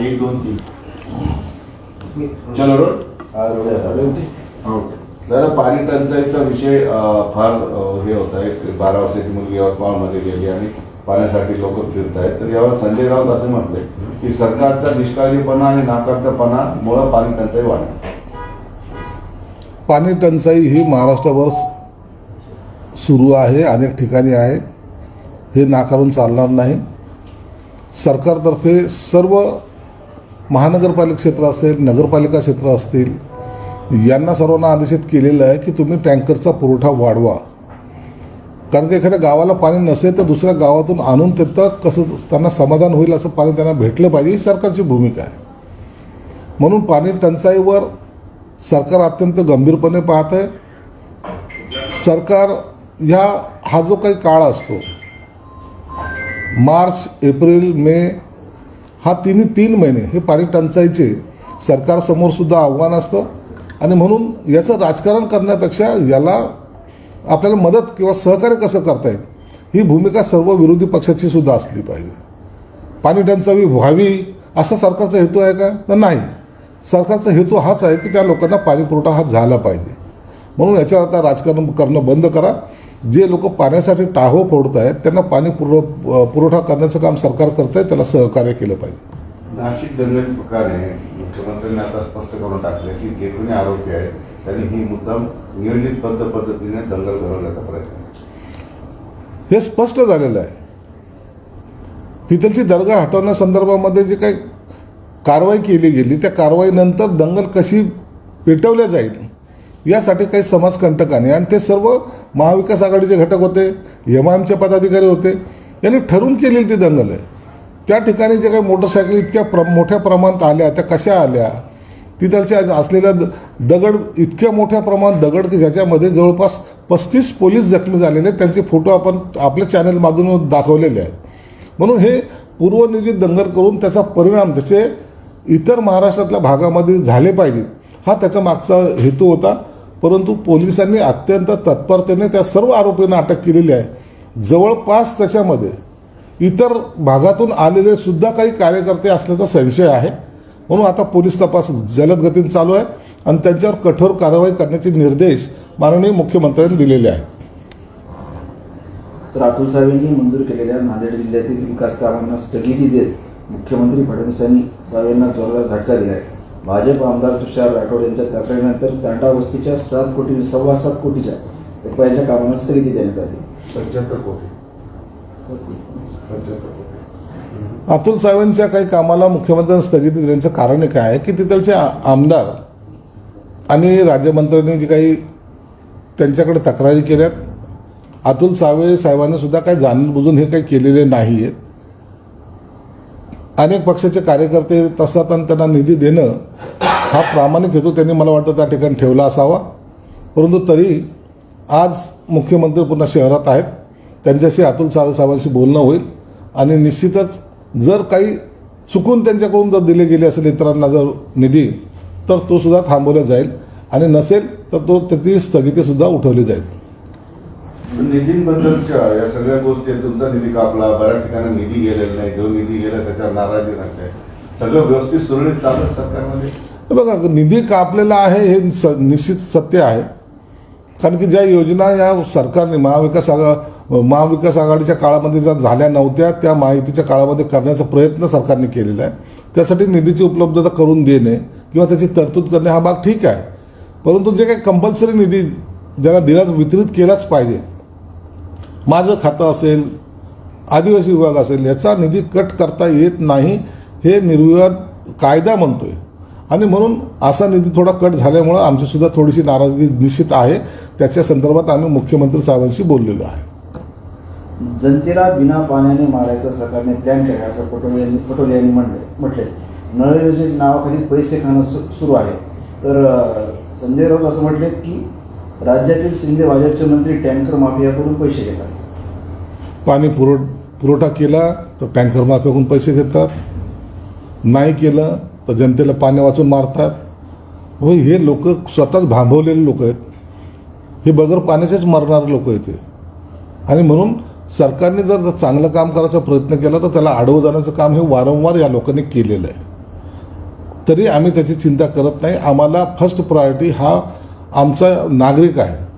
एक दोन तीन चलो रोड पाणी टंचाईचा विषय फार हे होत आहे बारा वर्षाची मुलगी यवतमाळमध्ये गेली आणि पाण्यासाठी लोक फिरत आहेत तर यावर संजय राऊत असे म्हटले की सरकारचा निष्काळजीपणा आणि नाकारतापणामुळं पाणी टंचाई वाढली पाणी टंचाई ही महाराष्ट्रभर सुरू आहे अनेक ठिकाणी आहे. हे नाकारून चालणार नाही. सरकारतर्फे सर्व महानगरपालिका क्षेत्र असेल नगरपालिका क्षेत्र असतील यांना सर्वांना आदेशित केलेलं आहे की तुम्ही टँकरचा पुरवठा वाढवा. कारण की एखाद्या गावाला पाणी नसेल तर दुसऱ्या गावातून आणून तिथं कसं त्यांना समाधान होईल असं पाणी त्यांना भेटलं पाहिजे ही सरकारची भूमिका आहे. म्हणून पाणी टंचाईवर सरकार अत्यंत गंभीरपणे पाहत आहे सरकार ह्या हा जो काही काळ असतो मार्च एप्रिल मे हा तिन्ही तीन महिने हे पाणी टंचाईचे सरकारसमोरसुद्धा आव्हान असतं. आणि म्हणून याचं राजकारण करण्यापेक्षा याला आपल्याला मदत किंवा सहकार्य कसं करता येईल ही भूमिका सर्व विरोधी पक्षाची सुद्धा असली पाहिजे. पाणी टंचाई व्हावी असा सरकारचा हेतू आहे का? तर नाही. सरकारचा हेतू हाच आहे की त्या लोकांना पाणी पुरवठा हा झाला पाहिजे. म्हणून याच्यावर आता राजकारण करणं बंद करा. जे लोक पाण्यासाठी टाहो फोडत आहेत त्यांना पाणी पुरव पुरवठा करण्याचं काम सरकार करत आहे त्याला सहकार्य केलं पाहिजे नाशिक दंगल प्रकारे मुख्यमंत्र्यांनी आता स्पष्ट करून टाकलं की जे कोणी आरोपी आहेत त्यांनी ही मुद्दाम नियोजितबद्ध पद्धतीने दंगल घडवण्याचा प्रयत्न. हे स्पष्ट झालेलं आहे तिथलची दर्गा हटवण्यासंदर्भामध्ये जे काही कारवाई केली गेली त्या कारवाईनंतर दंगल कशी पेटवल्या जाईल यासाठी काही समाजकंटकांनी आणि ते सर्व महाविकास आघाडीचे घटक होते एम आय एमचे पदाधिकारी होते. यांनी ठरवून केलेली ती दंगल आहे. त्या ठिकाणी जे काही मोटरसायकल इतक्या प्र मोठ्या प्रमाणात आल्या त्या कशा आल्या? तिथलच्या असलेल्या द दगड इतक्या मोठ्या प्रमाणात दगड की ज्याच्यामध्ये जवळपास पस्तीस पोलीस जखमी झालेले आहेत. त्यांचे फोटो आपण आपल्या चॅनलमधून दाखवलेले आहेत. म्हणून हे पूर्वनियोजित दंगल करून त्याचा परिणाम त्याचे इतर महाराष्ट्रातल्या भागामध्ये झाले पाहिजेत. हा त्याचा मागचा हेतू होता. परंतु पोलिसांनी अत्यंत तत्परतेने त्या सर्व आरोपींना अटक केलेली आहे. जवळपास त्याच्यामध्ये इतर भागातून आलेले सुद्धा काही कार्यकर्ते असल्याचा संशय आहे. म्हणून आता पोलीस तपास जलद गतीने चालू आहे आणि त्यांच्यावर कठोर कारवाई करण्याचे निर्देश माननीय मुख्यमंत्र्यांनी दिलेले आहेत. राहुल साहेबांनी मंजूर केलेल्या नांदेड जिल्ह्यातील विकास कामांना स्थगिती देत मुख्यमंत्री फडणवीसांनी साहेबांना जोरदार झटका दिला आहे. भाजप आमदार तुषार राठोड यांच्या तक्रारीनंतर दांडा वस्तीच्या सात कोटी सव्वा सात कोटीच्या रुपयांच्या कामांना स्थगिती देण्यात आली. पंच्याहत्तर कोटी. अतुल साहेबांच्या काही कामाला मुख्यमंत्र्यांनी स्थगिती देण्याचं कारण काय आहे की तिथलचे आमदार आणि राज्यमंत्र्यांनी जे काही त्यांच्याकडे तक्रारी केल्यात अतुल सावे साहेबांनी सुद्धा काही जाणून बुजून हे काही केलेले नाही आहेत अनेक पक्षाचे कार्यकर्ते येत आणि त्यांना निधी देणं हा प्रामाणिक हेतू त्यांनी मला वाटतं त्या ठिकाणी ठेवला असावा. परंतु तरी आज मुख्यमंत्री पुन्हा शहरात आहेत. त्यांच्याशी अतुल सावे साहेबांशी बोलणं होईल. आणि निश्चितच जर काही चुकून त्यांच्याकडून जर दिले गेले असेल इतरांना जर निधी तर तो सुद्धा थांबवला जाईल. आणि नसेल तर तो त्याची स्थगितीसुद्धा उठवली जाईल. निधींबद्दलच्या या सगळ्या गोष्टी तुमचा निधी कापला बऱ्याच ठिकाणी निधी गेलेला नाही जो निधी गेला त्याच्यावर नाराजी नसते सगळं व्यवस्थित सुरळीत चालत सरकारमध्ये? बघा निधी कापलेला आहे हे स निश्चित सत्य आहे. कारण की ज्या योजना या सरकारने महाविकास आघा महाविकास आघाडीच्या काळामध्ये ज्या झाल्या नव्हत्या त्या माहितीच्या काळामध्ये करण्याचा प्रयत्न सरकारने केलेला आहे. त्यासाठी निधीची उपलब्धता करून देणे किंवा त्याची तरतूद करणे हा भाग ठीक आहे. परंतु जे काही कंपल्सरी निधी ज्याला दिलाच वितरित केलाच पाहिजे माझं खातं असेल आदिवासी विभाग असेल याचा निधी कट करता येत नाही हे निर्विवाद कायदा म्हणतो आहे आणि म्हणून असा निधी थोडा कट झाल्यामुळं आमचीसुद्धा थोडीशी नाराजगी निश्चित आहे. त्याच्या संदर्भात आम्ही मुख्यमंत्री साहेबांशी बोललेलो आहे. जनतेला बिना पाण्याने मारायचा सरकारने प्लॅन केला असं पटोले यांनी पटोले यांनी म्हणले. म्हटले नळ योजनेच्या नावाखाली पैसे खाणं सु सुरू आहे. तर संजय राऊत असं म्हटले की राज्यातील शिंदे भाजपचे मंत्री टँकर माफियाकडून पैसे घेतात. पाणी पुरव पुरवठा केला तर टँकर पैसे घेतात. नाही केलं तर जनतेला पाणी वाचून मारतात. व हे लोक स्वतःच भांबवलेले लोक आहेत. हे बगर पाण्याचेच मरणारे लोक आहेत हे. आणि म्हणून सरकारने जर जर चांगलं काम करायचा प्रयत्न केला तर त्याला आडवं जाण्याचं काम हे वारंवार या लोकांनी केलेलं आहे. तरी आम्ही त्याची चिंता करत नाही. आम्हाला फर्स्ट प्रायोरिटी हा आमचा नागरिक आहे.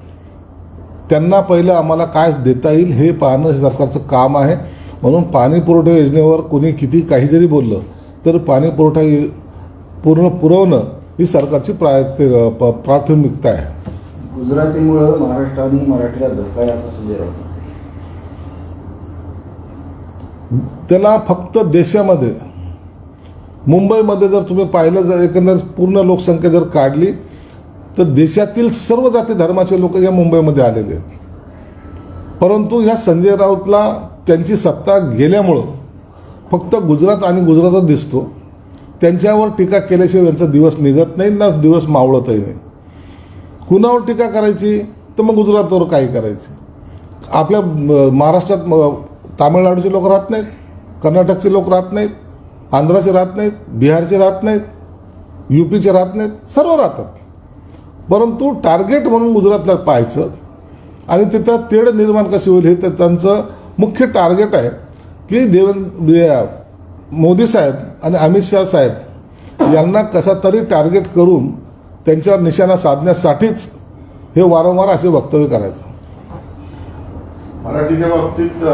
त्यांना पहिलं आम्हाला काय देता येईल हे पाहणं हे सरकारचं काम आहे म्हणून पाणी पुरवठा योजनेवर कोणी किती काही जरी बोललं तर पाणी पुरवठा पूर्ण पुरवणं ही सरकारची प्राय प्राथमिकता आहे गुजरातीमुळं महाराष्ट्र आणि मराठीला धक्का आहे असं संजय राऊत. त्याला फक्त देशामध्ये मुंबईमध्ये जर तुम्ही पाहिलं जर एकंदर पूर्ण लोकसंख्या जर काढली तर देशातील सर्व जाती धर्माचे लोक या मुंबईमध्ये आलेले आहेत. परंतु ह्या संजय राऊतला त्यांची सत्ता गेल्यामुळं फक्त गुजरात आणि गुजरातच दिसतो. त्यांच्यावर टीका केल्याशिवाय यांचा दिवस निघत नाही ना दिवस मावळतही नाही. कुणावर टीका करायची? तर मग गुजरातवर काही करायची. आपल्या महाराष्ट्रात तामिळनाडूचे लोक राहत नाहीत कर्नाटकचे लोक राहत नाहीत आंध्राचे राहत नाहीत बिहारचे राहत नाहीत यू पीचे राहत नाहीत सर्व राहतात. परंतु टार्गेट म्हणून गुजरातला पाहायचं आणि तिथं तेढ निर्माण कशी होईल हे तर त्यांचं मुख्य टार्गेट आहे की देवेंद्र मोदी साहेब आणि अमित शहा साहेब यांना कसा तरी टार्गेट करून त्यांच्यावर निशाणा साधण्यासाठीच हे वारंवार असे वक्तव्य करायचं. मराठीच्या बाबतीत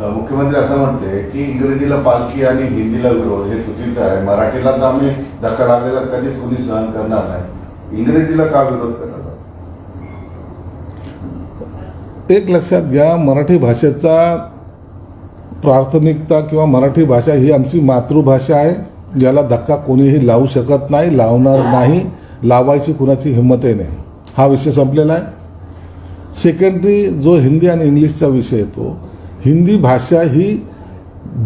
मुख्यमंत्री असं म्हणते की इंग्रजीला पालखी आणि हिंदीला विरोध हे चुकीचं आहे. मराठीला तर आम्ही धक्का लागलेला कधीच कोणी सहन करणार नाही. इंग्रजीला का विरोध करणार? एक लक्षात घ्या मराठी भाषेचा प्राथमिकता किंवा मराठी भाषा ही आमची मातृभाषा आहे. याला धक्का कोणीही लावू शकत नाही लावणार नाही लावायची कुणाची हिंमतही नाही. हा विषय संपलेला आहे. सेकंडरी जो हिंदी आणि इंग्लिशचा विषय येतो हिंदी भाषा ही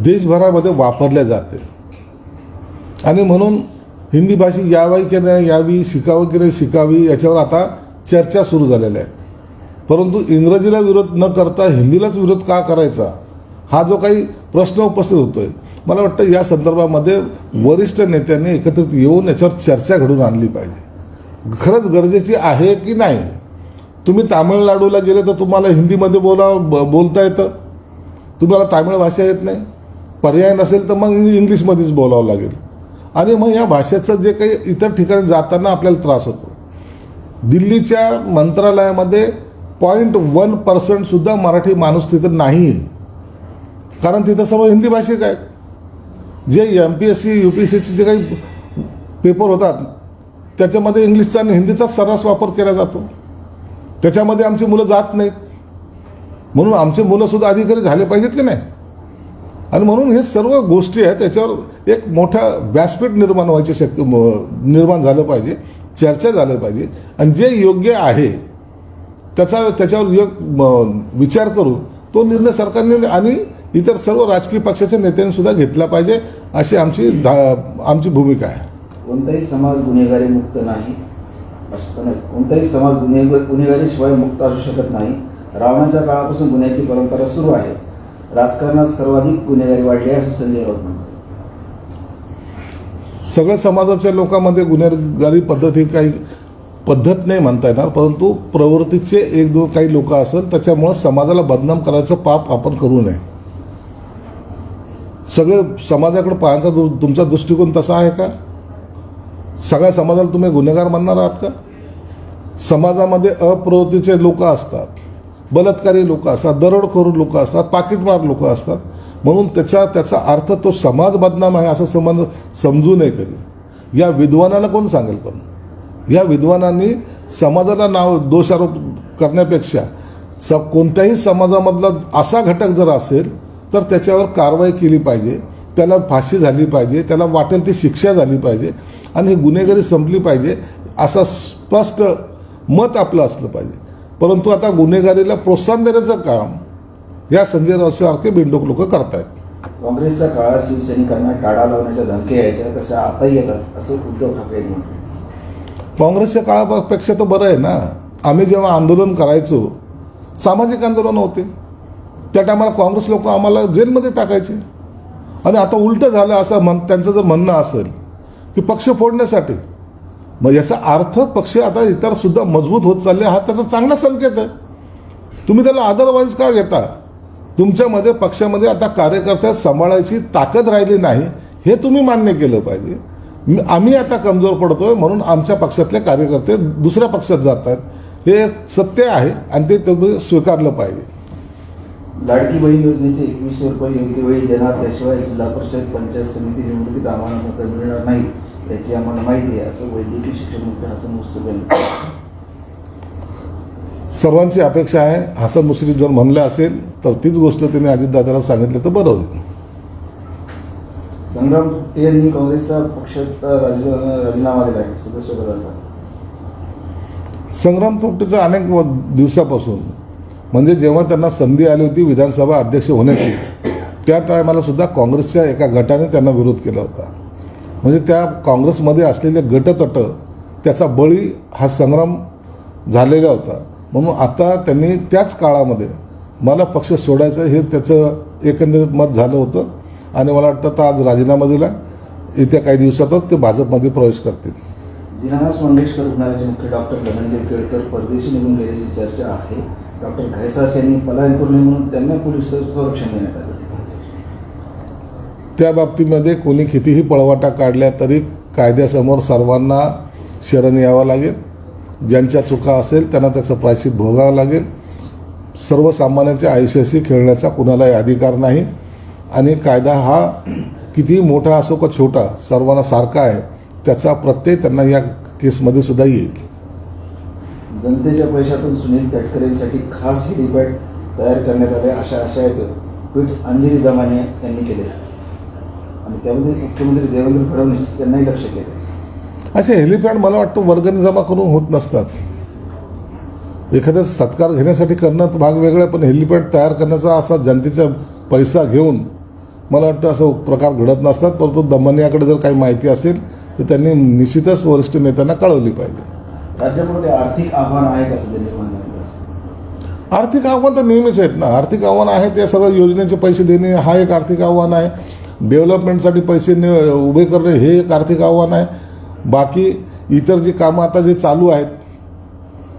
देशभरामध्ये वापरल्या जाते. आणि म्हणून हिंदी भाषिक यावी की नाही यावी शिकावं की नाही शिकावी याच्यावर आता चर्चा सुरू झालेल्या आहेत. परंतु इंग्रजीला विरोध न करता हिंदीलाच विरोध का करायचा? हा जो काही प्रश्न उपस्थित होतो आहे मला वाटतं या संदर्भामध्ये वरिष्ठ नेत्यांनी एकत्रित येऊन याच्यावर चर्चा घडून आणली पाहिजे. खरंच गरजेची आहे की नाही? तुम्ही तामिळनाडूला गेले तर तुम्हाला हिंदीमध्ये बोला ब- बोलता येतं. तुम्हाला तामिळ भाषा येत नाही. पर्याय नसेल तर मग इंग्लिशमध्येच बोलावं लागेल. आणि मग या भाषेचं जे काही इतर ठिकाणी जाताना आपल्याला त्रास होतो. दिल्लीच्या मंत्रालयामध्ये पॉईंट वन पर्सेंटसुद्धा मराठी माणूस तिथं नाही. आहे कारण तिथं सर्व हिंदी भाषिक आहेत. जे M P S C U P S सीचे जे काही पेपर होतात त्याच्यामध्ये इंग्लिशचा आणि हिंदीचा सर्रास वापर केला जातो. त्याच्यामध्ये आमची मुलं जात नाहीत. म्हणून आमचे मुलंसुद्धा अधिकारी झाले पाहिजेत की नाही? आणि म्हणून हे सर्व गोष्टी आहेत त्याच्यावर एक मोठा व्यासपीठ निर्माण व्हायचे शक्य निर्माण झालं पाहिजे चर्चा झालं पाहिजे. आणि जे योग्य आहे त्याचा त्याच्यावर योग विचार करून तो निर्णय सरकारने आणि इतर सर्व राजकीय पक्षाच्या नेत्यांनी सुद्धा घेतला पाहिजे अशी आमची धा- आमची भूमिका आहे. कोणताही समाज गुन्हेगारी मुक्त नाही असं नाही. कोणताही समाज गुन्हे गुन्हेगारीशिवाय मुक्त असू शकत नाही. रावणाच्या काळापासून गुन्ह्याची परंपरा सुरू आहे. राजकारणात सर्वाधिक गुन्हेगारी वाढली आहे असं संजय राऊत म्हणतात. सगळ्या समाजाच्या लोकांमध्ये गुन्हेगारी पद्धत ही काही पद्धत नाही म्हणता येणार परंतु प्रवृत्तीचे एक दोन काही लोक असेल त्याच्यामुळं समाजाला बदनाम करायचं पाप आपण करू नये. सगळे समाजाकडे पाहण्याचा दु तुमचा दृष्टिकोन तसा आहे का? सगळ्या समाजाला तुम्ही गुन्हेगार म्हणणार आहात का? समाजामध्ये अप्रवृत्तीचे लोक असतात. बलात्कारी लोक असतात दरोडखोर लोक असतात पाकिटमार लोक असतात. म्हणून त्याचा त्याचा अर्थ तो समाज बदनाम आहे असं समज समजू नये कधी. या विद्वानाला कोण सांगेल पण? या विद्वानांनी समाजाला नाव दोषारोप करण्यापेक्षा स कोणत्याही समाजामधला असा घटक जर असेल तर त्याच्यावर कारवाई केली पाहिजे. त्याला फाशी झाली पाहिजे त्याला वाटेल ती शिक्षा झाली पाहिजे आणि ही गुन्हेगारी संपली पाहिजे असं स्पष्ट मत आपलं असलं पाहिजे. परंतु आता गुन्हेगारीला प्रोत्साहन देण्याचं काम या संजय रावसारखे बिंडोक लोक करतायत. काँग्रेसच्या काळात शिवसैनिकांना टाळा लावण्याच्या धमक्या यायच्या तशा आताही येतात असं उद्धव ठाकरे म्हटलं. काँग्रेसच्या काळापेक्षा तर बरं आहे ना. आम्ही जेव्हा आंदोलन करायचो सामाजिक आंदोलन होते. त्या टायमाला काँग्रेस लोक आम्हाला जेलमध्ये टाकायचे. आणि आता उलटं झालं असं म्हण त्यांचं जर म्हणणं असेल की पक्ष फोडण्यासाठी मग याचा अर्थ पक्ष आता इतर सुद्धा मजबूत होत चालले हा त्याचा चांगला संकेत आहे. तुम्ही त्याला अदरवाईज का घेता? तुमच्यामध्ये पक्षामध्ये आता कार्यकर्त्या सांभाळायची ताकद राहिली नाही हे तुम्ही मान्य केलं पाहिजे. आम्ही आता कमजोर पडतो आहे म्हणून आमच्या पक्षातले कार्यकर्ते दुसऱ्या पक्षात जात आहेत हे सत्य आहे आणि ते तुम्ही स्वीकारलं पाहिजे. लाडकी बहीण योजनेचे एकवीसशे रुपये योग्य वेळी देणार त्याशिवाय जिल्हा परिषद पंचायत समिती निवडणुकीत आम्हाला मतं मिळणार नाही. याची आम्हाला माहिती आहे. असं वैद्यकीय शिक्षण मंत्री हसन मुश्रीफ यांनी सर्वांची अपेक्षा आहे हसन मुश्रीफ जर म्हणलं असेल तर तीच गोष्ट त्यांनी अजितदादाला सांगितलं तर बरं होईल. संग्राम यांनी काँग्रेसचा पक्षात राजी राजीनामा दिला आहे सदस्यपदाचा. संग्राम थोपटेचं अनेक दिवसापासून म्हणजे जेव्हा त्यांना संधी आली होती विधानसभा अध्यक्ष होण्याची त्या टायमाला सुद्धा काँग्रेसच्या एका गटाने त्यांना विरोध केला होता. म्हणजे त्या काँग्रेसमध्ये असलेले गटतट त्याचा बळी हा संग्राम झालेला होता. म्हणून आता त्यांनी त्याच काळामध्ये मला पक्ष सोडायचं हे त्याचं एकंदरीत मत झालं होतं. आणि मला वाटतं आता आज राजीनामा दिला. येत्या काही दिवसातच ते भाजपमध्ये प्रवेश करतील. दिनानाथ मंगेशकर रुग्णालयाचे मुख्य डॉक्टर धनंजय केळकर परदेशी निघून गेल्याची चर्चा आहे. डॉक्टर घैसास यांनी पलायन करू नये म्हणून त्यांना पोलीस संरक्षण देण्यात आलं. त्या बाबतीमध्ये कोणी कितीही पळवाटा काढल्या तरी कायद्यासमोर सर्वांना शरण यावं लागेल. ज्यांच्या चुका असेल त्यांना त्याचं प्रायश्चित भोगावं लागेल. सर्वसामान्यांच्या आयुष्याशी खेळण्याचा कुणालाही अधिकार नाही. आणि कायदा हा कितीही मोठा असो का छोटा सर्वांना सारखा आहे त्याचा प्रत्यय त्यांना या केसमध्ये सुद्धा येईल. जनतेच्या पैशातून सुनील तटकरेंसाठी खास हेलिपॅड तयार करण्यात आले अशा आशयाचं ट्विट अंजली दमाने यांनी केले आणि त्यामध्ये मुख्यमंत्री देवेंद्र फडणवीस यांनाही लक्ष केलं. असे हेलिपॅड मला वाटतं वर्गणी जमा करून होत नसतात. एखादा सत्कार घेण्यासाठी करणं तर भाग वेगळा पण हेलिपॅड तयार करण्याचा असा जनतेचा पैसा घेऊन मला वाटतं असं प्रकार घडत नसतात परंतु दमनियाकडे जर काही माहिती असेल तर त्यांनी निश्चितच वरिष्ठ नेत्यांना कळवली पाहिजे. राज्यापुढे आर्थिक आव्हान आहे का सध्या निर्माण झालेलं? आर्थिक आव्हान तर नेहमीच आहेत ना. आर्थिक आव्हान आहे त्या सर्व योजनेचे पैसे देणे हा एक आर्थिक आव्हान आहे. डेव्हलपमेंटसाठी पैसे ने उभे करणे हे एक आर्थिक आव्हान आहे. बाकी इतर जी कामं आता जे चालू आहेत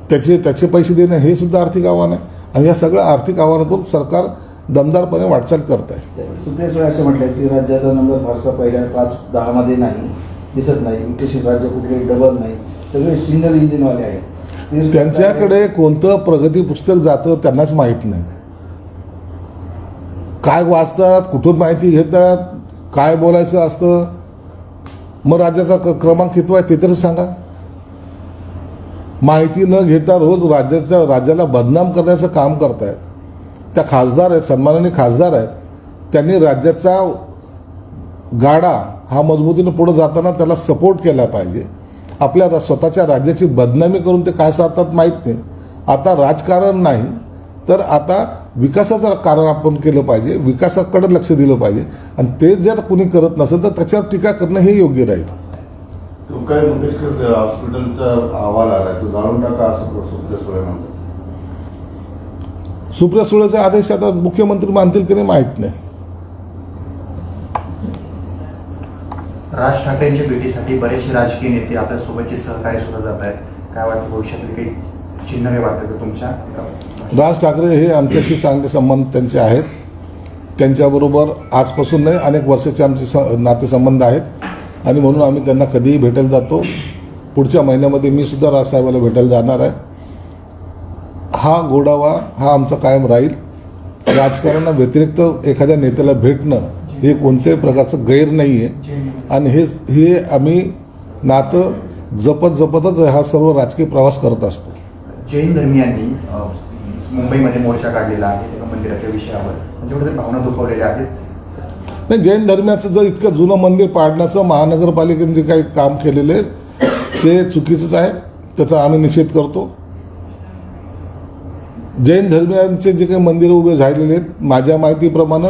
त्याचे त्याचे पैसे देणे हे सुद्धा आर्थिक आव्हान आहे. आणि या सगळ्या आर्थिक आव्हानातून सरकार दमदारपणे वाटचाल करत आहे. सुप्रिया सुळे असे म्हटले की राज्याचा नंबर फारसा पहिल्या पाच दहामध्ये नाही दिसत नाही. विकसित राज्य कुठले डबल नाही. सगळे सिंगल इंजिनवाले आहेत. त्यांच्याकडे कोणतं प्रगती पुस्तक जातं त्यांनाच माहीत नाही. काय वाचतात कुठून माहिती घेतात काय बोलायचं असतं? मग राज्याचा क- क्रमांक कितवा आहे ते तरी सांगा. माहिती न घेता रोज राज्याच्या राज्याला बदनाम करण्याचं काम करतायत. त्या खासदार आहेत सन्माननीय खासदार आहेत. त्यांनी राज्याचा गाडा हा मजबूतीनं पुढं जाताना त्याला सपोर्ट केला पाहिजे. आपल्या स्वतःच्या राज्याची बदनामी करून ते काय साधतात माहीत नाही. आता राजकारण नाही. तर आता विकासाचं कारण आपण केलं पाहिजे विकासाकडे लक्ष दिलं पाहिजे. आणि ते जर कुणी करत नसेल तर त्याच्यावर टीका करणं हे योग्य राहील. तो काय मंगेशकर हॉस्पिटलचा अहवाल आलाय तो जाणून टाका असं सुप्रिया सुळे म्हणतात. सुप्रिया सुळेचे आदेश आता मुख्यमंत्री मानतील की नाही माहीत नाही. राज ठाकरेंच्या भेटीसाठी बरेचसे राजकीय नेते आपल्या सोबतचे सहकार्य सुद्धा जात आहेत. काय वाटतं भविष्यातील काही चिन्ह वाटतं का तुमच्या राज ठाकरे हे आमच्याशी चांगले संबंध त्यांचे आहेत. त्यांच्याबरोबर आजपासून नाही अनेक वर्षाचे आमचे स नातेसंबंध आहेत. आणि म्हणून आम्ही त्यांना कधीही भेटायला जातो. पुढच्या महिन्यामध्ये मी सुद्धा राजसाहेबाला भेटायला जाणार आहे. हा गोडावा हा आमचा कायम राहील. राजकारणा व्यतिरिक्त एखाद्या नेत्याला भेटणं हे कोणत्याही प्रकारचं गैर नाही आहे आणि हे हे आम्ही नातं जपत जपतच हा सर्व राजकीय प्रवास करत असतो. जैन धर्मियांनी मुंबईमध्ये मोर्चा काढलेला आहे एका मंदिराच्या विषयावर. म्हणजे त्यांच्याकडे भावना दुखवलेल्या आहेत. नाही जैन धर्माचं जर इतकं जुनं मंदिर पाडण्याचं महानगरपालिकेने जे काही काम केलेले ते चुकीचंच आहे. त्याचा आम्ही निषेध करतो. जैन धर्मियांचे जे काही मंदिरं उभे झालेले आहेत माझ्या माहितीप्रमाणे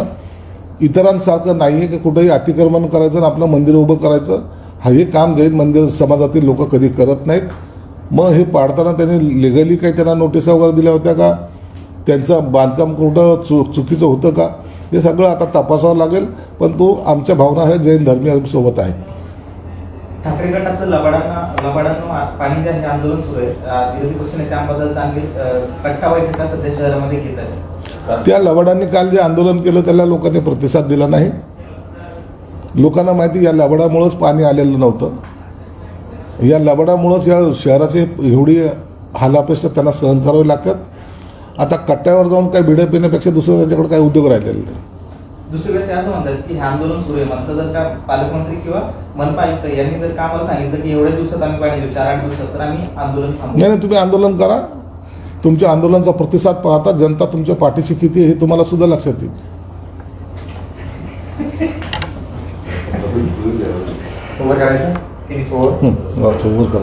इतरांसारखं नाही आहे की कुठेही अतिक्रमण करायचं आणि आपलं मंदिर उभं करायचं. हा हे काम जैन मंदिर समाजातील लोक कधी करत नाहीत. मग हे पाडताना त्यांनी लिगली काही त्यांना नोटिसा वगैरे दिल्या होत्या का? त्यांचं बांधकाम कुठं चु चुकीचं होतं का? हे सगळं आता तपासावं लागेल पण तो आमच्या भावना हे जैन धर्मियांसोबत आहेत. ठाकरे गटाचं लबाडांना लबाडांना पाणी द्या आंदोलन सुरू आहे. अं, विरोधी पक्ष नेत्यांबद्दल चांगली अं, कट्टा बैठका सध्या शहरामध्ये घेत आहेत. त्या लवाडांनी काल जे आंदोलन केलं त्याला लोकांनी प्रतिसाद दिला नाही. लोकांना माहिती या लबाडामुळंच पाणी आलेलं नव्हतं. या लबाडामुळंच या शहराचे एवढी हालापेक्षा त्यांना सहन करावे लागतात. आता कट्ट्यावर जाऊन काय भिडं पिण्यापेक्षा दुसरं त्याच्याकडे काही उद्योग राहिलेले नाही. दुसरीकडे ते असं म्हणतात की हे आंदोलन सुरू आहे. मात्र जर का पालकमंत्री किंवा मनपा आयुक्त यांनी जर का आम्हाला सांगितलं की एवढ्या दिवसात आम्ही पाणी देऊ चार आठ दिवसात तर आम्ही आंदोलन नाही थांबवू. नाही तुम्ही आंदोलन करा. तुमच्या आंदोलनाचा प्रतिसाद पाहता जनता तुमच्या पाठीशी किती आहे हे तुम्हाला सुद्धा लक्षात येईल. करायचं की